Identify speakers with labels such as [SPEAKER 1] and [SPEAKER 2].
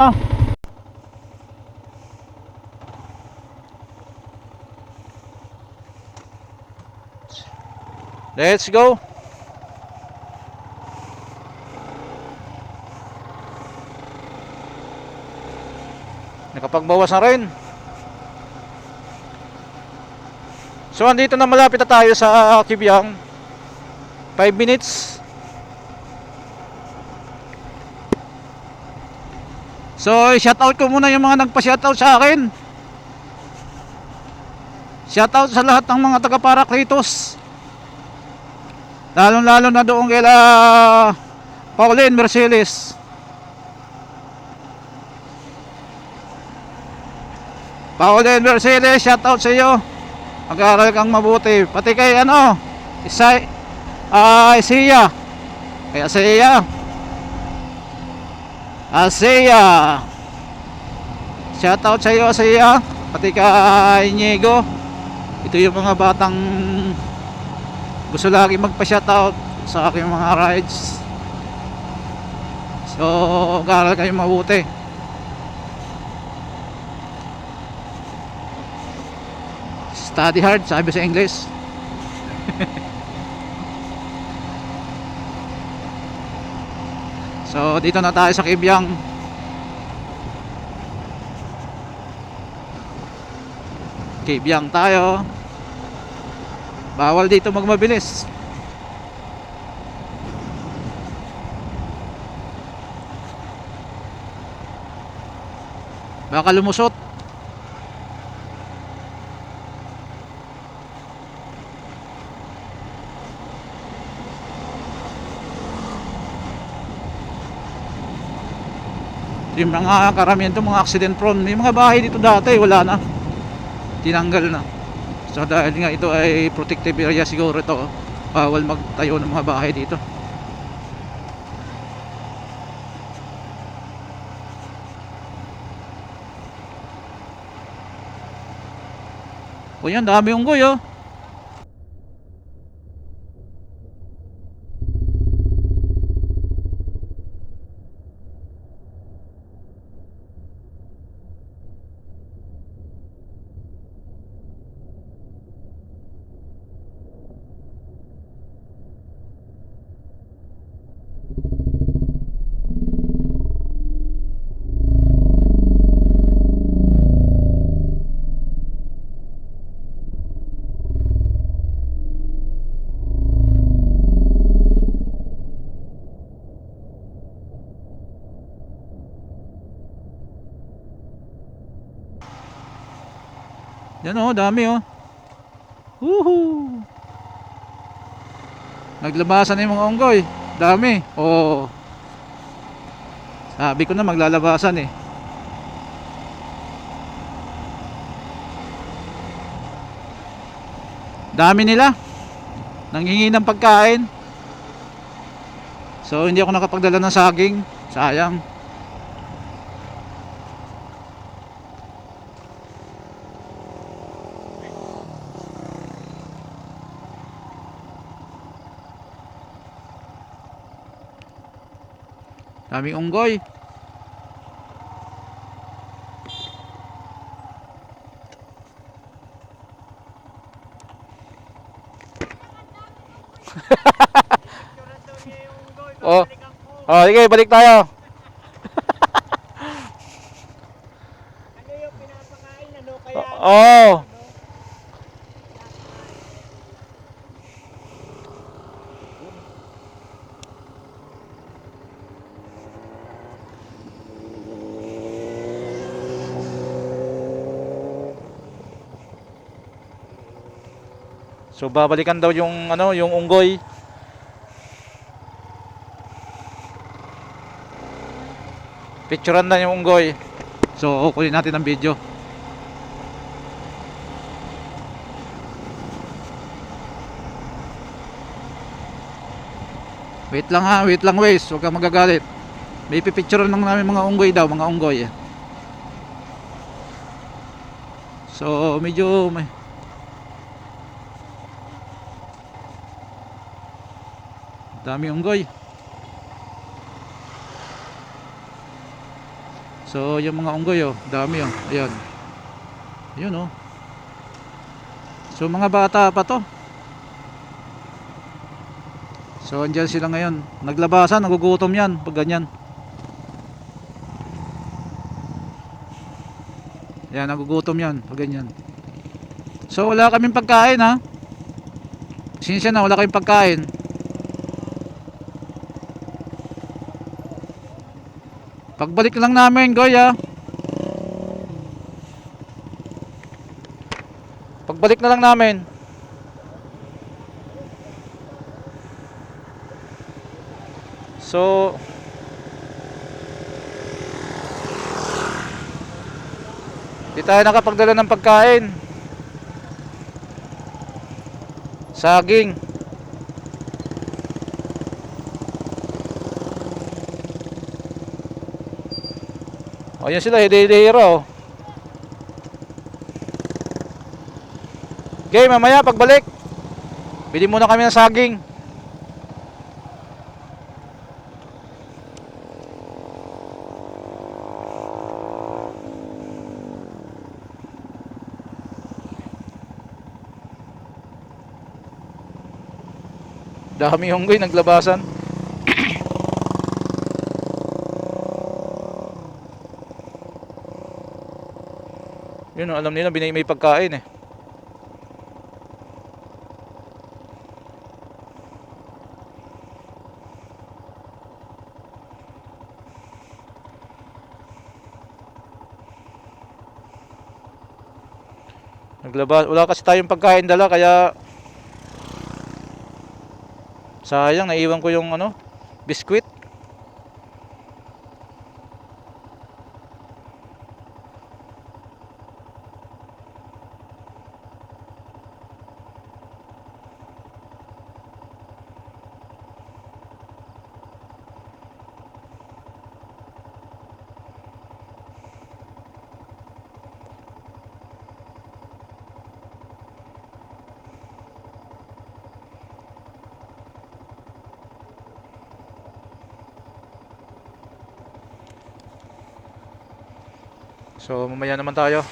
[SPEAKER 1] Let's go. Nakapagbawas na rin. So andito na malapit na tayo sa Kibyang. 5 minutes. So, shoutout ko muna yung mga nagpa-shoutout sa akin. Shoutout sa lahat ng mga taga Paracletos. Lalong-lalo na doon kila Pauline Mercedes. Pauline Mercedes, shoutout sa iyo. Mag-aaral kang mabuti. Pati kay ano, Isay, ah, Isiya. Kay Asiya. Asiya. Shoutout sa iyo, Asiya. Pati kay Inigo. Ito yung mga batang gusto lagi magpa-shoutout sa aking mga rides. So, mag-aaral kayo mabuti. Study hard, sabi sa English. So, dito na tayo sa Kibyang. Kibyang tayo. Bawal dito magmabilis. Baka lumusot. Yung mga karamihan to mga accident prone. May mga bahay dito dati, wala na. Tinanggal na. So dahil nga ito ay protective area siguro ito. Bawal magtayo ng mga bahay dito. O dami unggoy oh. Yan oh, dami oh. Woohoo! Naglabasan na yung mga unggoy. Dami. Oh. Sabi ko na maglalabasan eh. Dami nila. Nanghingi ng pagkain. So hindi ako nakapagdala ng saging. Sayang. Daming unggoy. oh. Oh, sige, balik tayo.
[SPEAKER 2] Ano yung pinapakain? Ano kaya?
[SPEAKER 1] Oh. So babalikan daw yung ano, yung unggoy. Picturean na yung unggoy. So kunin natin ang video. Wait lang ha, wait lang Wes, huwag kang magagalit. May pipicturean lang namin mga unggoy daw, mga unggoy. So medyo may Dami unggoy. So, yung mga unggoy oh, dami oh. Ayun. Ayun oh. So, mga bata pa to. So, andyan sila ngayon. Naglabasan, nagugutom yan pag ganyan. Yan, nagugutom yan pag ganyan. So, wala kaming pagkain ha. Sinsya na, wala kaming pagkain. Pagbalik lang namin, Goy ah. Pagbalik na lang namin. So Di tayo nakapagdala ng pagkain. Saging. O yan sila, hidihira oh. Okay, mamaya pagbalik. Bili muna kami ng saging. Dami unggoy naglabasan. Yun, alam nila binay may pagkain eh. Naglabas, wala kasi tayong pagkain dala kaya sayang naiwan ko yung ano, biskwit. So mamaya naman tayo.